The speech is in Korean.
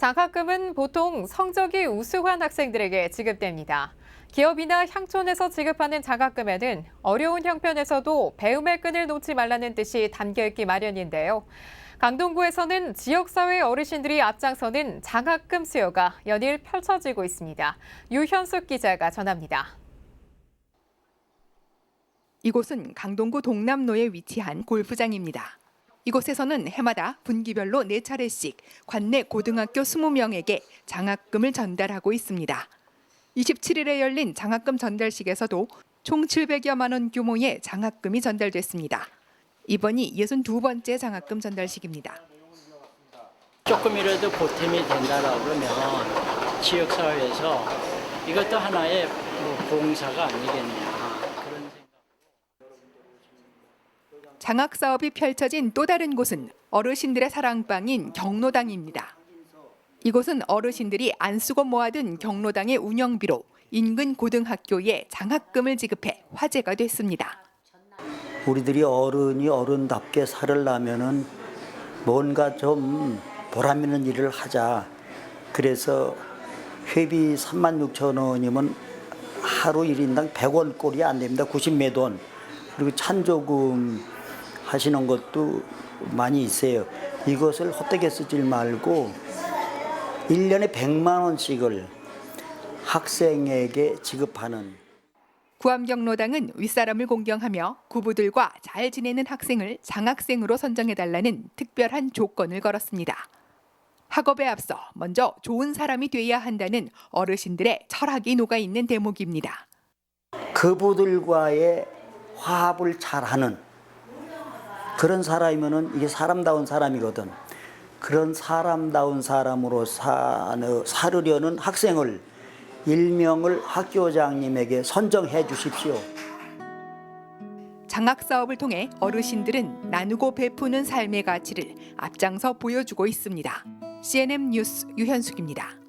장학금은 보통 성적이 우수한 학생들에게 지급됩니다. 기업이나 향촌에서 지급하는 장학금에는 어려운 형편에서도 배움의 끈을 놓지 말라는 뜻이 담겨 있기 마련인데요. 강동구에서는 지역사회 어르신들이 앞장서는 장학금 수요가 연일 펼쳐지고 있습니다. 유현숙 기자가 전합니다. 이곳은 강동구 동남로에 위치한 골프장입니다. 이곳에서는 해마다 분기별로 네 차례씩 관내 고등학교 20명에게 장학금을 전달하고 있습니다. 27일에 열린 장학금 전달식에서도 총 700여만 원 규모의 장학금이 전달됐습니다. 이번이 62번째 장학금 전달식입니다. 조금이라도 보탬이 된다라고 그러면 지역사회에서 이것도 하나의 뭐 봉사가 아니겠냐 그런 생각. 장학 사업이 펼쳐진 또 다른 곳은 어르신들의 사랑방인 경로당입니다. 이곳은 어르신들이 안 쓰고 모아둔 경로당의 운영비로 인근 고등학교에 장학금을 지급해 화제가 됐습니다. 우리들이 어른이 어른답게 살으려면은 뭔가 좀 보람 있는 일을 하자. 그래서 회비 3만 6천 원이면 하루 1인당 100원 꼴이 안 됩니다. 90매 돈. 그리고 찬조금 하시는 것도 많이 있어요. 이것을 헛되게 쓰지 말고 1년에 100만 원씩을 학생에게 지급하는 구암경로당은 윗사람을 공경하며 구부들과 잘 지내는 학생을 장학생으로 선정해달라는 특별한 조건을 걸었습니다. 학업에 앞서 먼저 좋은 사람이 돼야 한다는 어르신들의 철학이 녹아 있는 대목입니다. 그분들과의 화합을 잘하는 그런 사람이면은 이게 사람다운 사람이거든. 그런 사람다운 사람으로 사, 살으려는 학생을 일명을 학교장님에게 선정해 주십시오. 장학 사업을 통해 어르신들은 나누고 베푸는 삶의 가치를 앞장서 보여주고 있습니다. CNN 뉴스 유현숙입니다.